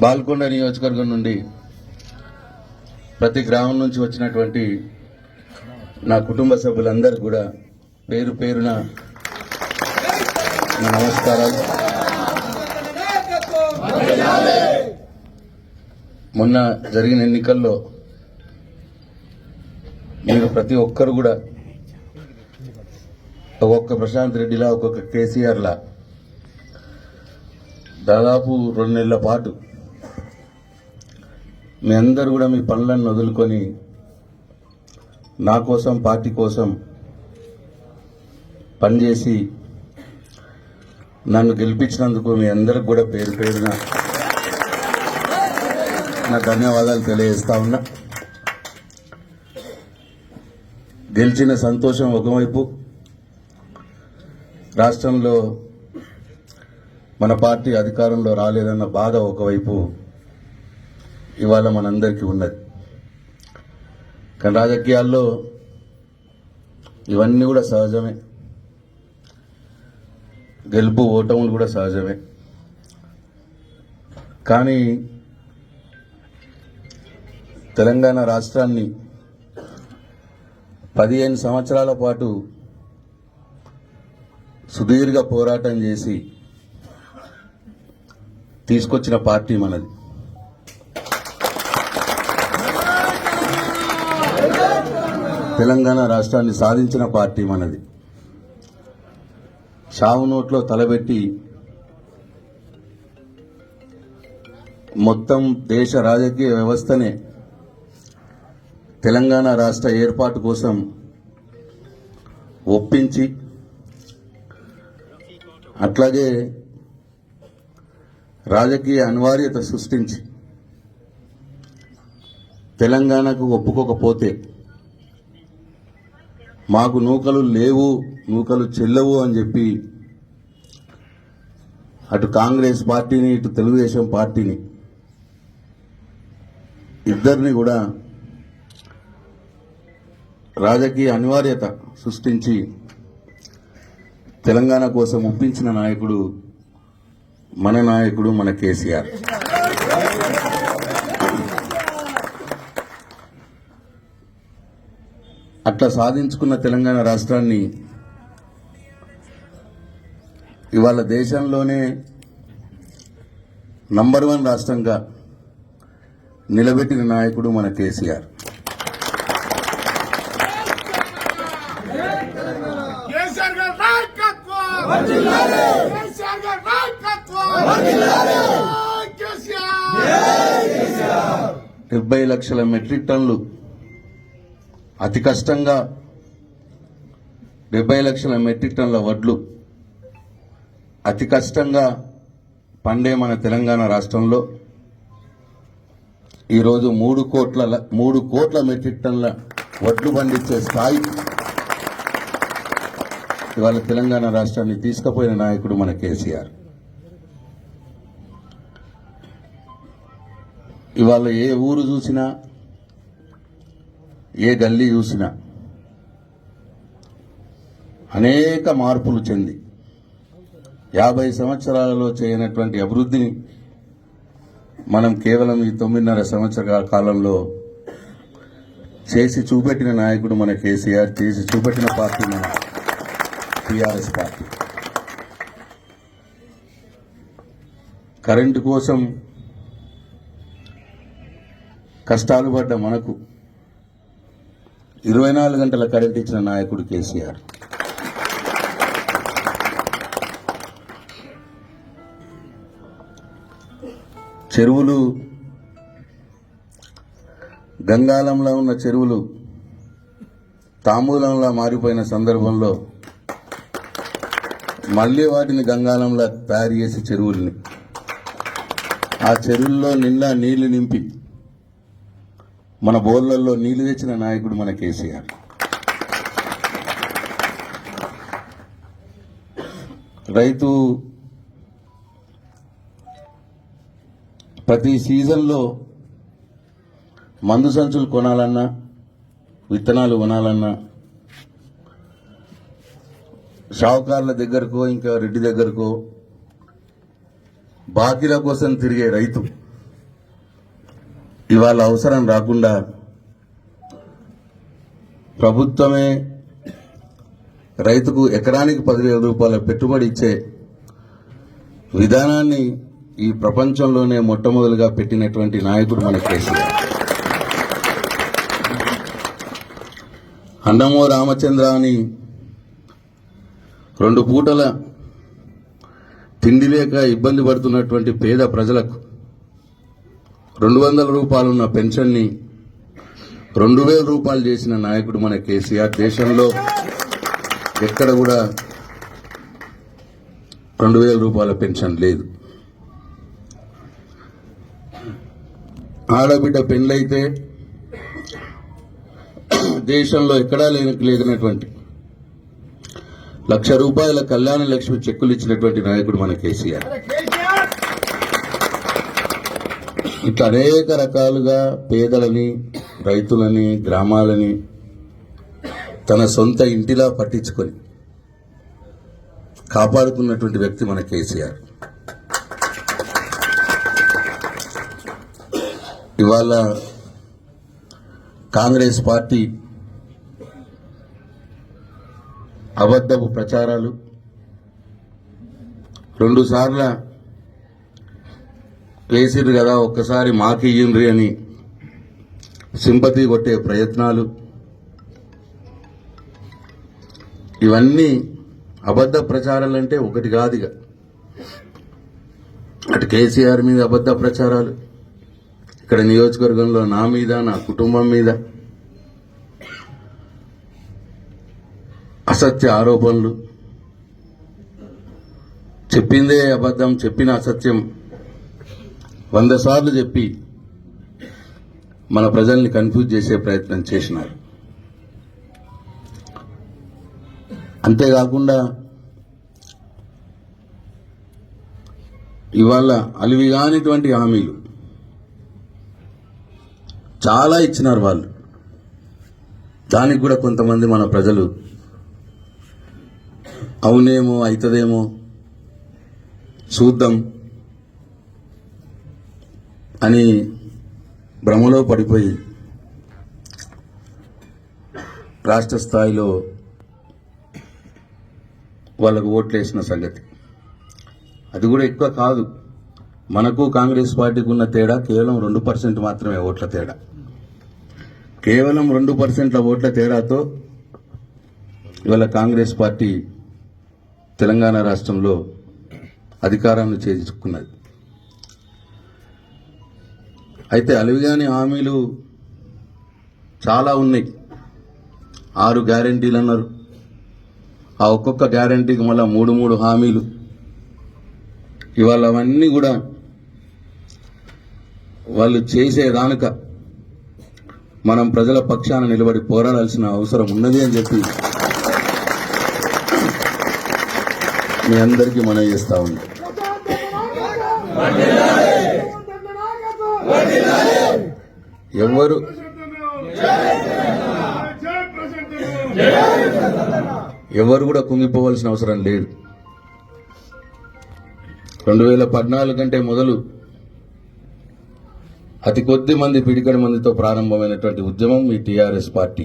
బాల్కొండ నియోజకవర్గం నుండి ప్రతి గ్రామం నుంచి వచ్చినటువంటి నా కుటుంబ సభ్యులందరూ కూడా పేరు పేరున నా నమస్కారాలు. మొన్న జరిగిన ఎన్నికల్లో మీరు ప్రతి ఒక్కరు కూడా ఒక్కొక్క ప్రశాంత్ రెడ్డిలా ఒక్కొక్క కేసీఆర్లా దాదాపు రెండు నెలల పాటు మీ అందరు కూడా మీ పనులను వదులుకొని నా కోసం పార్టీ కోసం పనిచేసి నన్ను గెలిపించినందుకు మీ అందరికి కూడా పేరు పేరున నా ధన్యవాదాలు తెలియజేస్తా ఉన్నా. గెలిచిన సంతోషం ఒకవైపు రాష్ట్రంలో మన పార్టీ అధికారంలో రాలేదన్న బాధ ఒకవైపు ఇవాళ మనందరికీ ఉన్నది. కానీ రాజకీయాల్లో ఇవన్నీ కూడా సహజమే. గెలుపు ఓటములు కూడా సహజమే. కానీ తెలంగాణ రాష్ట్రాన్ని పదిహేను సంవత్సరాల పాటు సుదీర్ఘ పోరాటం చేసి తీసుకొచ్చిన పార్టీ మనది. తెలంగాణ రాష్ట్రాన్ని సాధించిన పార్టీ మనది. షావు నోట్లో తలబెట్టి మొత్తం దేశ రాజకీయ వ్యవస్థనే తెలంగాణ రాష్ట్ర ఏర్పాటు కోసం ఒప్పించి అట్లాగే రాజకీయ అనివార్యత సృష్టించి తెలంగాణకు ఒప్పుకోకపోతే మాకు నూకలు లేవు నూకలు చెల్లవు అని చెప్పి అటు కాంగ్రెస్ పార్టీని ఇటు తెలుగుదేశం పార్టీని ఇద్దరిని కూడా రాజకీయ అనివార్యత సృష్టించి తెలంగాణ కోసం ఒప్పించిన నాయకుడు మన నాయకుడు మన కేసీఆర్. అట్లా సాధించుకున్న తెలంగాణ రాష్ట్రాన్ని ఇవాళ దేశంలోనే నంబర్ వన్ రాష్ట్రంగా నిలబెట్టిన నాయకుడు మన కేసీఆర్. డెబ్బై లక్షల మెట్రిక్ టన్నులు అతి కష్టంగా డెబ్బై లక్షల మెట్రిక్ టన్ల వడ్లు అతి కష్టంగా పండే మన తెలంగాణ రాష్ట్రంలో ఈరోజు మూడు కోట్ల మూడు కోట్ల మెట్రిక్ టన్ల వడ్లు పండించే స్థాయి ఇవాళ తెలంగాణ రాష్ట్రాన్ని తీసుకుపోయిన నాయకుడు మన కేసీఆర్. ఇవాళ ఏ ఊరు చూసినా ఏ గల్లీ చూసినా. అనేక మార్పులు చెంది. యాభై సంవత్సరాలలో చేయనటువంటి అభివృద్ధిని మనం కేవలం ఈ తొమ్మిదిన్నర సంవత్సరాల కాలంలో చేసి చూపెట్టిన నాయకుడు మన కేసీఆర్ చేసి చూపెట్టిన పార్టీ మన టీఆర్ఎస్ పార్టీ. కరెంటు కోసం కష్టాలు పడ్డ మనకు ఇరవై నాలుగు గంటల కరెంట్ ఇచ్చిన నాయకుడు కేసీఆర్. చెరువులు గంగాలంలో ఉన్న చెరువులు తాంబూలంలా మారిపోయిన సందర్భంలో మళ్ళీ వాటిని గంగాలంలా తయారు చేసి చెరువుల్ని. ఆ చెరువుల్లో నిండా నీళ్ళు నింపి మన బోర్లలో నీళ్ళు తెచ్చిన నాయకుడు మన కేసీఆర్. రైతు ప్రతి సీజన్లో మందు సంచులు కొనాలన్నా విత్తనాలు కొనాలన్నా షావుకారుల దగ్గరకో ఇంకా రెడ్డి దగ్గరకో బాకీల కోసం తిరిగే రైతు. ఇవాళ అవసరం రాకుండా ప్రభుత్వమే రైతుకు ఎకరానికి పదివేల రూపాయల పెట్టుబడి ఇచ్చే విధానాన్ని ఈ ప్రపంచంలోనే మొట్టమొదలుగా పెట్టినటువంటి నాయకుడు మన కేసీఆర్. అన్నమో రామచంద్ర అని రెండు పూటల తిండి లేక ఇబ్బంది పడుతున్నటువంటి పేద ప్రజలకు రెండు వందల రూపాయలున్న పెన్షన్ని రెండు వేల రూపాయలు చేసిన నాయకుడు మన కేసీఆర్. దేశంలో ఎక్కడ కూడా రెండు వేల రూపాయల పెన్షన్ లేదు. ఆడబిడ్డ పెళ్ళైతే దేశంలో ఎక్కడా లేని లేదనటువంటి లక్ష రూపాయల కళ్యాణ లక్ష్మి చెక్కులు ఇచ్చినటువంటి నాయకుడు మన కేసీఆర్. ఇట్లా అనేక రకాలుగా పేదలని రైతులని గ్రామాలని తన సొంత ఇంటిలా పట్టించుకొని కాపాడుకున్నటువంటి వ్యక్తి మన కేసీఆర్. ఇవాళ కాంగ్రెస్ పార్టీ అబద్ధపు ప్రచారాలు రెండుసార్ల సార్ల వేసిర్రు కదా ఒక్కసారి మాకు ఇయ్యండ్రి అని సింపతి కొట్టే ప్రయత్నాలు. ఇవన్నీ అబద్ధ ప్రచారాలు అంటే ఒకటి కాదుగా. అటు కేసీఆర్ మీద అబద్ధ ప్రచారాలు ఇక్కడ నియోజకవర్గంలో నా మీద నా కుటుంబం మీద అసత్య ఆరోపణలు. చెప్పిందే అబద్ధం చెప్పిన అసత్యం. వంద సార్లు చెప్పి మన ప్రజల్ని కన్ఫ్యూజ్ చేసే ప్రయత్నం చేసినారు. అంతేకాకుండా ఇవాళ అలివిగానిటువంటి హామీలు చాలా ఇచ్చినారు వాళ్ళు. దానికి కూడా కొంతమంది మన ప్రజలు అవునేమో అవుతుందేమో చూద్దాం. అని భ్రమలో పడిపోయి రాష్ట్ర స్థాయిలో వాళ్ళకు ఓట్లేసిన సంగతి. అది కూడా ఎక్కువ కాదు. మనకు కాంగ్రెస్ పార్టీకి ఉన్న తేడా కేవలం రెండు పర్సెంట్ మాత్రమే ఓట్ల తేడా. కేవలం రెండు పర్సెంట్ల ఓట్ల తేడాతో ఇవాళ కాంగ్రెస్ పార్టీ తెలంగాణ రాష్ట్రంలో అధికారాన్ని చేర్చుకున్నది అయితే అలివిగాని హామీలు చాలా ఉన్నాయి. ఆరు గ్యారంటీలు అన్నారు. ఆ ఒక్కొక్క గ్యారంటీకి మళ్ళీ మూడు మూడు హామీలు. ఇవాళ అవన్నీ కూడా వాళ్ళు చేసేదానుక మనం ప్రజల పక్షాన నిలబడి పోరాడాల్సిన అవసరం ఉన్నది అని చెప్పి మీ అందరికీ మనం చేస్తా ఉంది ఎవరు ఎవరు కూడా కుంగిపోవాల్సిన అవసరం లేదు. రెండు వేల పద్నాలుగు కంటే మొదలు అతి కొద్ది మంది పిడికడి మందితో ప్రారంభమైనటువంటి ఉద్యమం ఈ టీఆర్ఎస్ పార్టీ.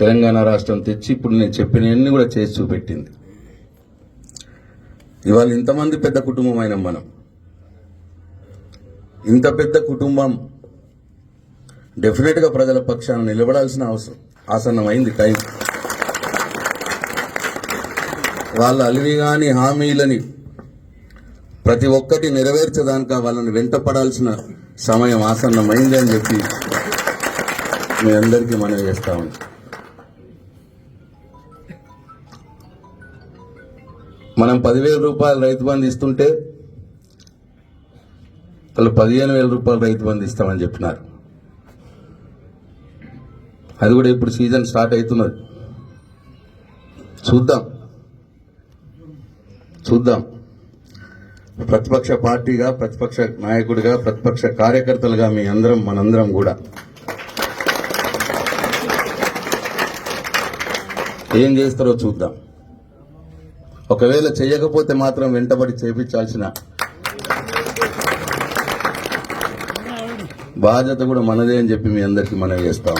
తెలంగాణ రాష్ట్రం తెచ్చి ఇప్పుడు నేను చెప్పినవన్నీ కూడా చేసి చూపెట్టింది. ఇవాళ ఇంతమంది పెద్ద కుటుంబం అయిన మనం. ఇంత పెద్ద కుటుంబం డెఫినెట్గా ప్రజల పక్షాన నిలబడాల్సిన అవసరం. ఆసన్నమైంది టైం. వాళ్ళ అలివి కాని హామీలని ప్రతి ఒక్కటి నెరవేర్చదానిక వాళ్ళని వెంటపడాల్సిన సమయం ఆసన్నమైంది అని చెప్పి మీ అందరికీ మనవి చేస్తా ఉంది మనం పదివేల రూపాయలు రైతు బంధు ఇస్తుంటే వాళ్ళు పదిహేను వేల రూపాయలు రైతు బంధు ఇస్తామని చెప్పినారు. అది కూడా ఇప్పుడు సీజన్ స్టార్ట్ అవుతున్నది. చూద్దాం. చూద్దాం. ప్రతిపక్ష పార్టీగా ప్రతిపక్ష నాయకుడిగా ప్రతిపక్ష కార్యకర్తలుగా మీ అందరం మనందరం కూడా. ఏం చేస్తారో చూద్దాం. ఒకవేళ చేయకపోతే మాత్రం వెంటబడి చేపించాల్సిన బాధ్యత కూడా మనదే అని చెప్పి మీ అందరికీ మనవి చేస్తాం.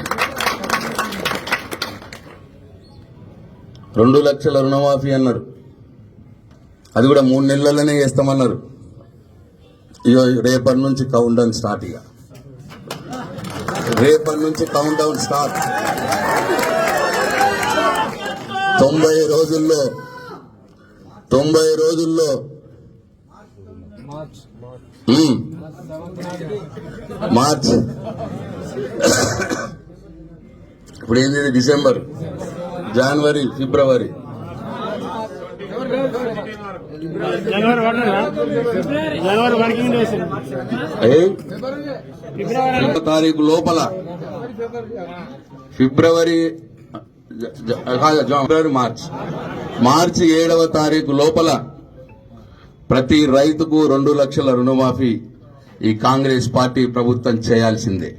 రెండు లక్షల రుణమాఫీ అన్నారు. అది కూడా మూడు నెలలనే చేస్తామన్నారు. ఇగో రేపటి నుంచి కౌంట్ డౌన్ స్టార్ట్ ఇక రేపటి నుంచి కౌంట్ డౌన్ స్టార్ట్ తొంభై రోజుల్లో తొంభై రోజుల్లో. మార్చ్. ఇప్పుడు ఏంది? డిసెంబర్. జనవరి ఫిబ్రవరి. తారీఖు లోపల. ఫిబ్రవరి ఫిబ్రవరి మార్చ్. మార్చి ఏడవ తారీఖు లోపల ప్రతి రైతుకు రెండు లక్షల రుణమాఫీ. ఈ కాంగ్రెస్ పార్టీ ప్రభుత్వం చేయాల్సిందే.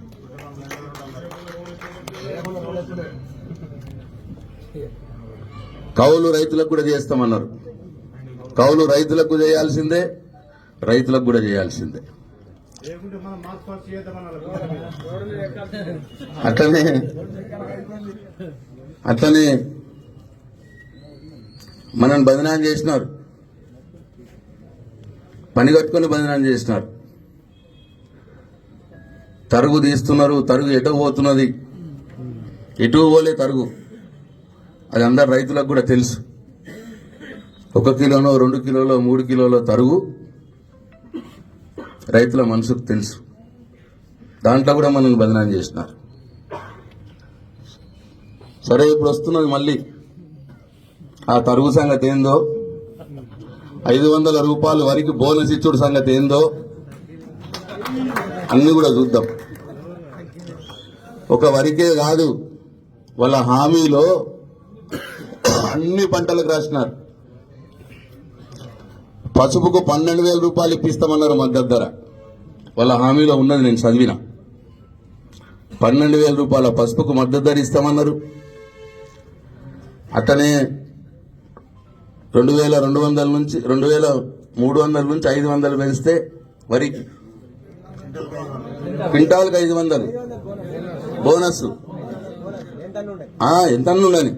కౌలు రైతులకు కూడా చేస్తామన్నారు. కౌలు రైతులకు చేయాల్సిందే రైతులకు కూడా చేయాల్సిందే. అట్లనే అట్లనే మనం బదనాం చేసినారు. పని కట్టుకొని బదనాం చేసినారు. తరుగు తీస్తున్నారు తరుగు ఎటు పోతున్నది? ఎటు పోలే తరుగు. అది అందరు రైతులకు కూడా తెలుసు. ఒక కిలోనో రెండు కిలోలో మూడు కిలోలో తరుగు రైతుల మనసుకు తెలుసు. దాంట్లో కూడా మనల్ని బదనాం చేసినారు. సరే ఇప్పుడు వస్తున్నది మళ్ళీ. ఆ తరుగు సంగతి ఏందో? ఐదు వందల రూపాయలు వరకు బోనస్ ఇచ్చుడు సంగతి ఏందో? అన్ని కూడా చూద్దాం. ఒక వరికే కాదు వాళ్ళ హామీలో అన్ని పంటలకు రాసినారు. పసుపుకు పన్నెండు వేల రూపాయలు ఇప్పిస్తామన్నారు మద్దతు ధర. వాళ్ళ హామీలో ఉన్నది నేను చదివిన. పన్నెండు వేల రూపాయల పసుపుకు మద్దతు ధర ఇస్తామన్నారు. అట్లనే రెండు వేల రెండు వందల నుంచి రెండు వేల మూడు వందల నుంచి ఐదు వందలు పెంచితే వరికి క్వింటాల్కి ఐదు వందలు. బోనస్ ఎంత ఉండని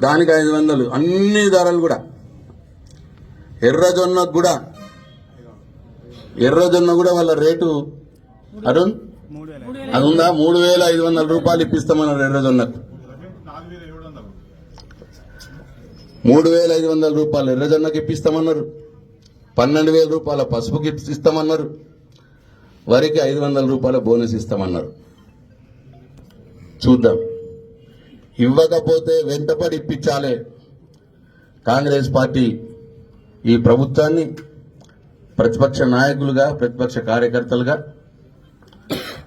దానికి ఐదు వందలు. అన్ని ధరలు కూడా. ఎర్రజొన్న కూడా. ఎర్రజొన్న కూడా వాళ్ళ రేటు. అరుణ్? అది ఉందా? మూడు వేల ఐదు వందల రూపాయలు ఇప్పిస్తామన్నారు ఎర్రజొన్నకు మూడు వేల ఐదు వందల రూపాయలు ఎర్రజొన్నకి ఇప్పిస్తామన్నారు. పన్నెండు వేల రూపాయల పసుపు గిఫ్ట్స్ ఇస్తామన్నారు. వరికి ఐదు వందల రూపాయల బోనస్ ఇస్తామన్నారు. చూద్దాం. ఇవ్వకపోతే వెంటపడి ఇప్పించాలే. కాంగ్రెస్ పార్టీ ఈ ప్రభుత్వాన్ని ప్రతిపక్ష నాయకులుగా ప్రతిపక్ష కార్యకర్తలుగా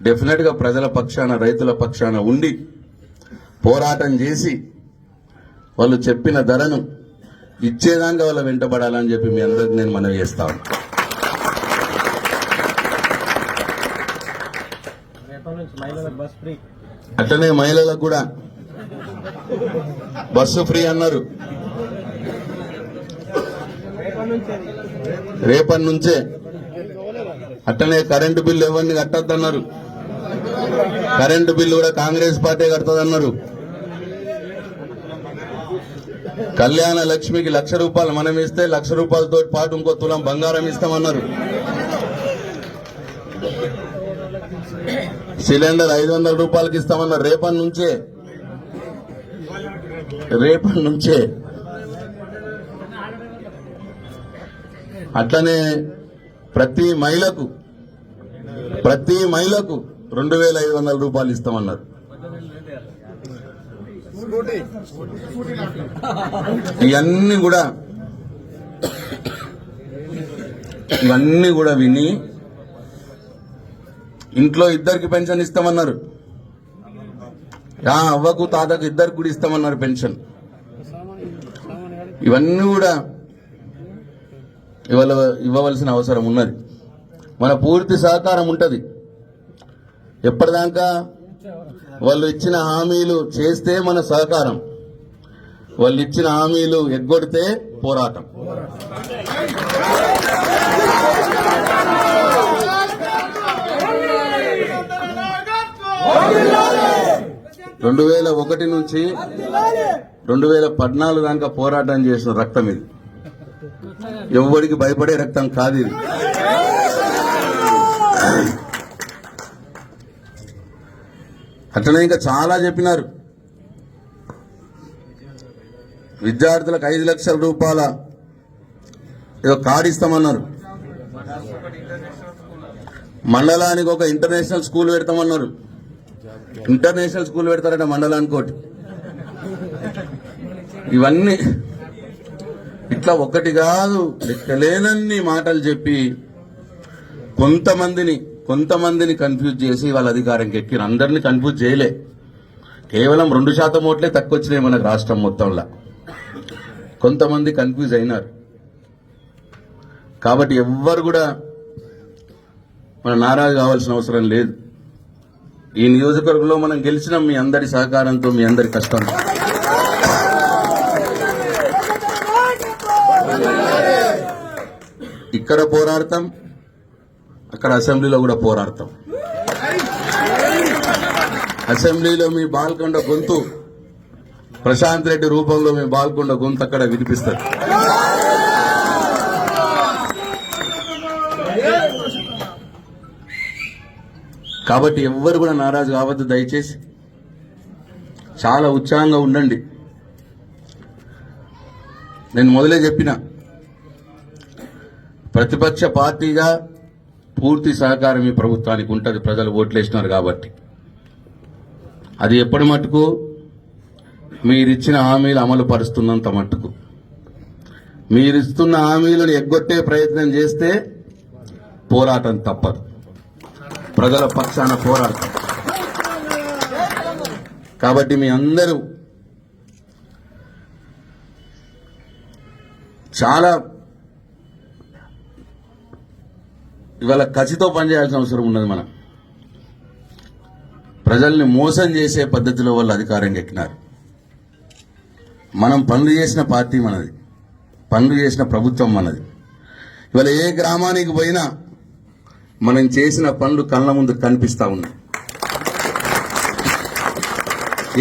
డెఫినెట్గా ప్రజల పక్షాన రైతుల పక్షాన ఉండి పోరాటం చేసి వాళ్ళు చెప్పిన ధరను ఇచ్చేదానికి వాళ్ళ వెంటబడాలని చెప్పి మీ అందరికి నేను మనవి చేస్తా రేపటి మహిళలకు అట్లనే మహిళలకు కూడా బస్సు ఫ్రీ అన్నారు. రేపటి రేపటి నుంచే అట్లనే కరెంటు బిల్లు ఎవరిని కట్టద్దన్నారు. కరెంటు బిల్లు కూడా కాంగ్రెస్ పార్టీ కడుతుందన్నారు. కళ్యాణ లక్ష్మికి లక్ష రూపాయలు మనం ఇస్తే లక్ష రూపాయలతో పాటు ఇంకో తులం బంగారం ఇస్తామన్నారు. సిలిండర్ ఐదు వందల రూపాయలకి ఇస్తామన్నారు. రేపటి నుంచే రేపటి నుంచే. అట్లనే ప్రతి మహిళకు ప్రతి మహిళకు రెండు వేల ఐదు వందల రూపాయలు ఇస్తామన్నారు. ఇవన్నీ కూడా ఇవన్నీ కూడా విని ఇంట్లో ఇద్దరికి పెన్షన్ ఇస్తామన్నారు. అవ్వకు తాతకు ఇద్దరికి కూడా ఇస్తామన్నారు పెన్షన్. ఇవన్నీ కూడా ఇవాళ ఇవ్వవలసిన అవసరం ఉన్నది. మన పూర్తి సహకారం ఉంటుంది. ఎప్పటిదాకా వాళ్ళు ఇచ్చిన హామీలు చేస్తే మన సహకారం. వాళ్ళు ఇచ్చిన హామీలు ఎగ్గొడితే పోరాటం. రెండు వేల ఒకటి నుంచి రెండు వేల పద్నాలుగు దాకా పోరాటం చేసిన రక్తం ఇది. ఎవరికి భయపడే రక్తం కాదు ఇది. అట్లనే ఇంకా చాలా చెప్పినారు. విద్యార్థులకు ఐదు లక్షల రూపాయల ఏదో కార్డు ఇస్తామన్నారు. మండలానికి ఒక ఇంటర్నేషనల్ స్కూల్ పెడతామన్నారు. ఇంటర్నేషనల్ స్కూల్ పెడతారట మండలానికి ఒకటి. ఇవన్నీ ఇట్లా ఒకటి కాదు లెక్కలేనన్ని మాటలు చెప్పి కొంతమందిని కొంతమందిని కన్ఫ్యూజ్ చేసి వాళ్ళ అధికారంకి ఎక్కిన అందరిని కన్ఫ్యూజ్ చేయలే. కేవలం రెండు శాతం ఓట్లే తక్కువ వచ్చినాయి మనకు రాష్ట్రం మొత్తంలో. కొంతమంది కన్ఫ్యూజ్ అయినారు. కాబట్టి ఎవ్వరు కూడా మన నారాజు కావాల్సిన అవసరం లేదు. ఈ నియోజకవర్గంలో మనం గెలిచినాం మీ అందరి సహకారంతో మీ అందరి కష్టంతో. ఇక్కడ పోరాడతాం. అక్కడ అసెంబ్లీలో కూడా పోరాడతాం. అసెంబ్లీలో మీ బాల్కొండ గొంతు ప్రశాంత్ రెడ్డి రూపంలో మీ బాల్కొండ గొంతు అక్కడ వినిపిస్తారు కాబట్టి ఎవ్వరు కూడా నారాజు కావద్దు దయచేసి. చాలా ఉత్సాహంగా ఉండండి. నేను మొదలే చెప్పిన. ప్రతిపక్ష పార్టీగా పూర్తి సహకారం ఈ ప్రభుత్వానికి ఉంటుంది. ప్రజలు ఓట్లేసినారు కాబట్టి. అది ఎప్పటి మటుకు మీరిచ్చిన హామీలు అమలు పరుస్తున్నంత మట్టుకు. మీరిస్తున్న హామీలను ఎగ్గొట్టే ప్రయత్నం చేస్తే పోరాటం తప్పదు. ప్రజల పక్షాన పోరాటం. కాబట్టి మీ అందరూ చాలా ఇవాళ కసితో పనిచేయాల్సిన అవసరం ఉన్నది మనం ప్రజల్ని మోసం చేసే పద్ధతిలో వాళ్ళు అధికారం ఎక్కినారు మనం పనులు చేసిన పార్టీ మనది. పనులు చేసిన ప్రభుత్వం మనది. ఇవాళ ఏ గ్రామానికి పోయినా మనం చేసిన పనులు కళ్ళ ముందు కనిపిస్తూ ఉన్నాయి.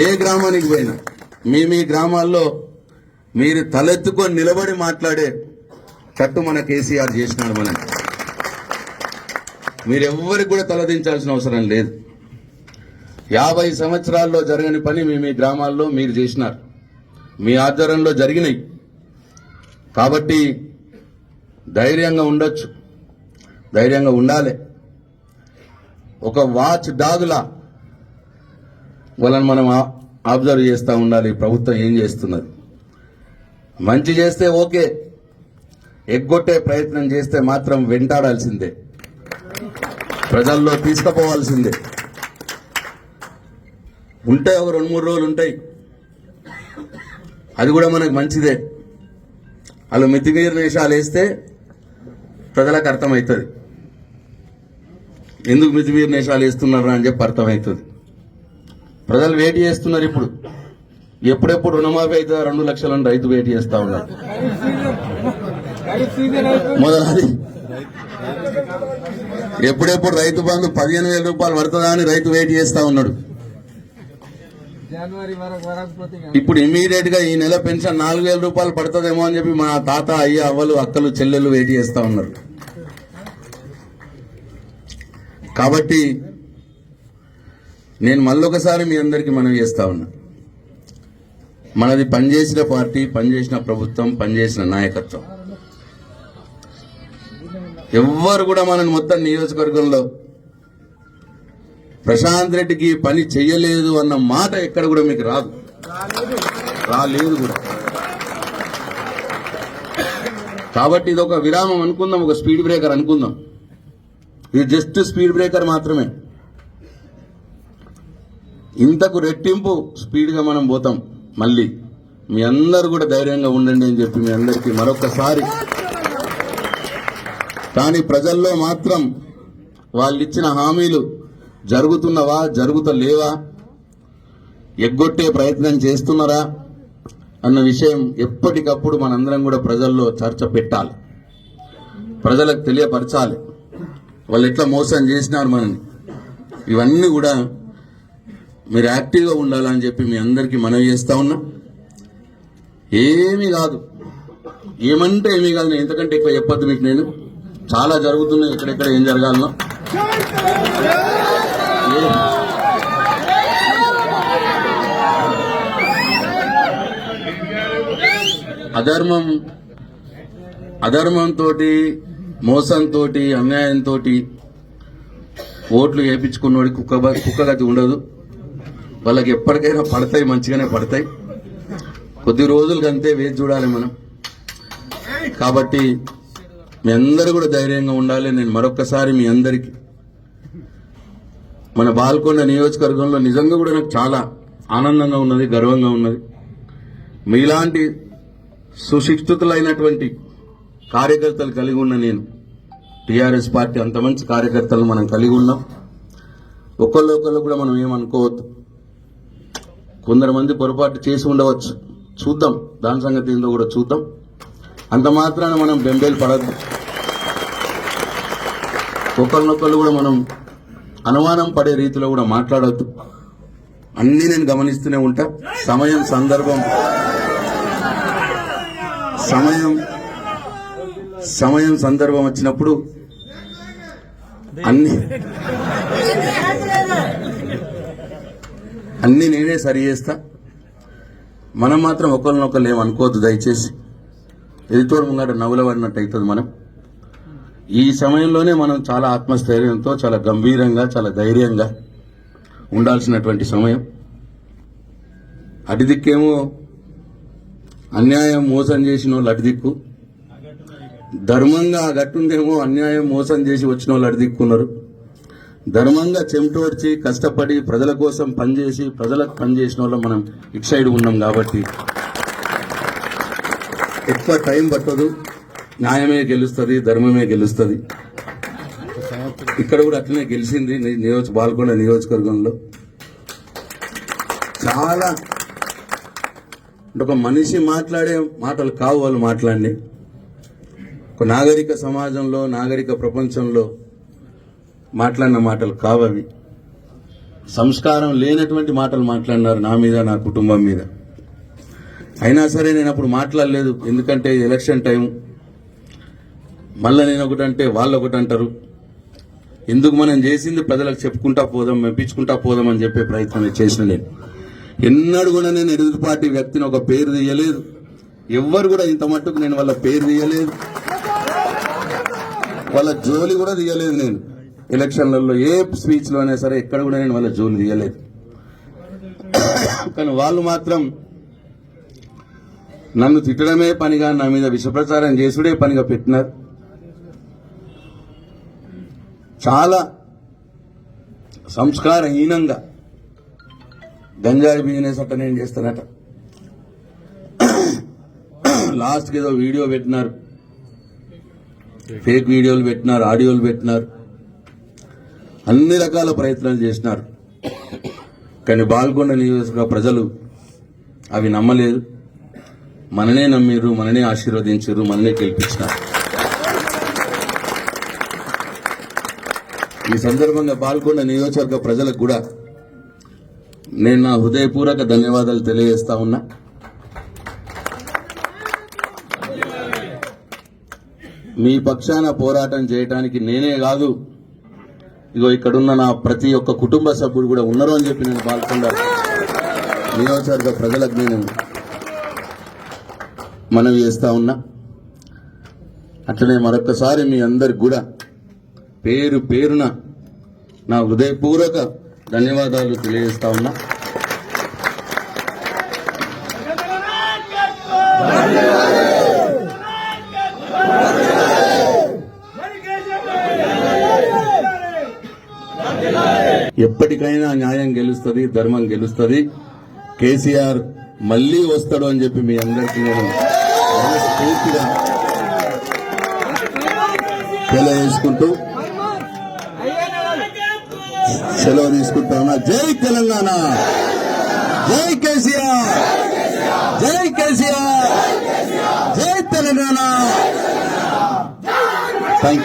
ఏ గ్రామానికి పోయినా మీ మీ గ్రామాల్లో మీరు తలెత్తుకొని నిలబడి మాట్లాడే చట్టు మన కేసీఆర్ చేసినాడు మనం మీరెవ్వరికి కూడా తలదించాల్సిన అవసరం లేదు. యాభై సంవత్సరాల్లో జరగని పని మీ మీ గ్రామాల్లో మీరు చేసినారు. మీ ఆధ్వర్యంలో జరిగినాయి. కాబట్టి ధైర్యంగా ఉండొచ్చు. ధైర్యంగా ఉండాలి. ఒక వాచ్ డాగులా వాళ్ళని మనం అబ్జర్వ్ చేస్తూ ఉండాలి. ప్రభుత్వం ఏం చేస్తున్నది? మంచి చేస్తే ఓకే. ఎగ్గొట్టే ప్రయత్నం చేస్తే మాత్రం వెంటాడాల్సిందే. ప్రజల్లో తీసుకుపోవాల్సిందే. ఉంటాయి ఒక రెండు మూడు రోజులు ఉంటాయి. అది కూడా మనకు మంచిదే. వాళ్ళు మితిమీరిన వేషాలు వేస్తే ప్రజలకు అర్థమవుతుంది. ఎందుకు మితిమీరిన వేషాలు వేస్తున్నారు అని చెప్పి అర్థమవుతుంది. ప్రజలు వెయిట్ చేస్తున్నారు ఇప్పుడు. ఎప్పుడెప్పుడు రుణమాఫీ అయితే రెండు లక్షలను రైతు వెయిట్ చేస్తా ఉన్నారు మొదలది. ఎప్పుడెప్పుడు రైతు బంధు పదిహేను వేల రూపాయలు పడుతుందా అని రైతు వెయిట్ చేస్తా ఉన్నాడు. ఇప్పుడు ఇమీడియట్గా ఈ నెల పెన్షన్ నాలుగు వేల రూపాయలు పడుతుందేమో అని చెప్పి మా తాత అయ్య అవ్వలు అక్కలు చెల్లెలు వెయిట్ చేస్తా ఉన్నారు. కాబట్టి నేను మళ్ళొకసారి మీ అందరికీ మనవి చేస్తా ఉన్నా. మనది పనిచేసిన పార్టీ పనిచేసిన ప్రభుత్వం పనిచేసిన నాయకత్వం. ఎవ్వరు కూడా మనని మొత్తం నియోజకవర్గంలో ప్రశాంత్ రెడ్డికి పని చెయ్యలేదు అన్న మాట ఎక్కడ కూడా మీకు రాదు. రాలేదు కూడా. కాబట్టి ఇది ఒక విరామం అనుకుందాం ఒక స్పీడ్ బ్రేకర్ అనుకుందాం. ఇది జస్ట్ స్పీడ్ బ్రేకర్ మాత్రమే. ఇంతకు రెట్టింపు స్పీడ్గా మనం పోతాం మళ్ళీ. మీ అందరు కూడా ధైర్యంగా ఉండండి అని చెప్పి మీ అందరికీ మరొకసారి కానీ ప్రజల్లో మాత్రం వాళ్ళు ఇచ్చిన హామీలు జరుగుతున్నవా జరుగుతలేవా? ఎగ్గొట్టే ప్రయత్నం చేస్తున్నారా? అన్న విషయం ఎప్పటికప్పుడు మనందరం కూడా ప్రజల్లో చర్చ పెట్టాలి. ప్రజలకు తెలియపరచాలి. వాళ్ళు ఎట్లా మోసం చేసినారు మనని ఇవన్నీ కూడా మీరు యాక్టివ్గా ఉండాలని చెప్పి మీ అందరికీ మనవి చేస్తా ఉన్నా. ఏమీ కాదు. ఏమంటే ఏమీ కాదు నేను ఎంతకంటే ఎక్కువ చెప్పద్దు మీకు నేను. చాలా జరుగుతున్నాయి. ఎక్కడెక్కడ ఏం జరగాలనో. అధర్మం అధర్మంతో మోసంతో అన్యాయంతో ఓట్లు వేయించుకున్నోడికి కుక్క బ- కుక్కగతి ఉండదు. వాళ్ళకి ఎప్పటికైనా పడతాయి మంచిగానే పడతాయి. కొద్ది రోజులకంతే వేచి చూడాలి మనం. కాబట్టి మీ అందరూ కూడా ధైర్యంగా ఉండాలి. నేను మరొకసారి మీ అందరికీ మన బాల్కొండ నియోజకవర్గంలో నిజంగా కూడా నాకు చాలా ఆనందంగా ఉన్నది గర్వంగా ఉన్నది. మీలాంటి సుశిక్షితులైనటువంటి కార్యకర్తలు కలిగి ఉన్న నేను టీఆర్ఎస్ పార్టీ అంత మంచి కార్యకర్తలు మనం కలిగి ఉన్నాం. ఒకళ్ళు ఒకళ్ళు కూడా మనం ఏమనుకోవద్దు. కొందరు మంది పొరపాటు చేసి ఉండవచ్చు. చూద్దాం. దాని సంగతి ఏందో కూడా చూద్దాం. అంత మాత్రాన మనం బెంబేలు పడద్దు. ఒకరినొకరు కూడా మనం అనుమానం పడే రీతిలో కూడా మాట్లాడద్దు. అన్నీ నేను గమనిస్తూనే ఉంటా. సమయం సందర్భం. సమయం సమయం సందర్భం వచ్చినప్పుడు అన్ని అన్నీ నేనే సరి చేస్తా. మనం మాత్రం ఒకరినొకరు ఏమనుకోవద్దు దయచేసి. ఎదుటోడు ముంగట నవ్వులబడినట్టు అవుతుంది మనం. ఈ సమయంలోనే మనం చాలా ఆత్మస్థైర్యంతో చాలా గంభీరంగా చాలా ధైర్యంగా ఉండాల్సినటువంటి సమయం. అటు దిక్కేమో అన్యాయం మోసం చేసిన వాళ్ళు అటు దిక్కు ధర్మంగా గట్టుండేమో అన్యాయం మోసం చేసి వచ్చిన వాళ్ళు అటు దిక్కున్నారు ధర్మంగా చెమటోడ్చి కష్టపడి ప్రజల కోసం పనిచేసి ప్రజలకు పనిచేసిన వాళ్ళు మనం ఇటు సైడ్ ఉన్నాం కాబట్టి ఎక్కువ టైం పట్టదు న్యాయమే గెలుస్తుంది ధర్మమే గెలుస్తుంది. ఇక్కడ కూడా అట్లనే గెలిచింది నియోజక బాల్కొండ నియోజకవర్గంలో. చాలా అంటే ఒక మనిషి మాట్లాడే మాటలు కావు వాళ్ళు మాట్లాడి ఒక నాగరిక సమాజంలో నాగరిక ప్రపంచంలో మాట్లాడిన మాటలు కావు అవి సంస్కారం లేనటువంటి మాటలు మాట్లాడినారు నా మీద నా కుటుంబం మీద. అయినా సరే నేను అప్పుడు మాట్లాడలేదు. ఎందుకంటే ఎలక్షన్ టైం. మళ్ళీ నేను ఒకటి అంటే వాళ్ళు ఒకటి అంటారు ఎందుకు మనం చేసింది ప్రజలకు చెప్పుకుంటా పోదాం మెప్పించుకుంటా పోదాం అని చెప్పే ప్రయత్నం చేసిన నేను. ఎన్నడూ కూడా నేను ఎదురుపాటి వ్యక్తిని ఒక పేరు తీయలేదు. ఎవ్వరు కూడా ఇంత మట్టుకు నేను వాళ్ళ పేరు తీయలేదు. వాళ్ళ జోలి కూడా తీయలేదు నేను. ఎలక్షన్లలో ఏ స్పీచ్లో అయినా సరే ఎక్కడ కూడా నేను వాళ్ళ జోలి తీయలేదు. కానీ వాళ్ళు మాత్రం నన్ను తిట్టడమే పనిగా నా మీద విషప్రచారం చేసుడే పనిగా పెట్టినారు. చాలా సంస్కారహీనంగా గంజాయి బిజినెస్ అట్ట నేను చేస్తానట లాస్ట్కి ఏదో వీడియో పెట్టినారు. ఫేక్ వీడియోలు పెట్టినారు ఆడియోలు పెట్టినారు. అన్ని రకాల ప్రయత్నాలు చేసినారు. కానీ బాల్కొండ నియోజకవర్గ ప్రజలు అవి నమ్మలేదు. మననే నమ్మిర్రు మననే ఆశీర్వదించారు మననే గెలిపించినారు. ఈ సందర్భంగా పాల్గొన్న నియోజకవర్గ ప్రజలకు కూడా నేను నా హృదయపూర్వక ధన్యవాదాలు తెలియజేస్తా ఉన్నా. మీ పక్షాన పోరాటం చేయడానికి నేనే కాదు ఇగో ఇక్కడున్న నా ప్రతి ఒక్క కుటుంబ సభ్యుడు కూడా ఉన్నారు అని చెప్పి నేను పాల్గొన్నారు నియోజకవర్గ ప్రజలకు నేను మనవి చేస్తా ఉన్నా. అట్లనే మరొకసారి మీ అందరికి కూడా పేరు పేరున నా హృదయపూర్వక ధన్యవాదాలు తెలియజేస్తా ఉన్నా. ఎప్పటికైనా న్యాయం గెలుస్తుంది ధర్మం గెలుస్తుంది. కేసీఆర్ మళ్ళీ వస్తాడు అని చెప్పి మీ అందరికీ నేను పూర్తిగా తెలియజేసుకుంటూ సెలవు తీసుకుంటా ఉన్నా. జై తెలంగాణ. జై కేసీఆర్. జై కేసీఆర్. జై తెలంగాణ.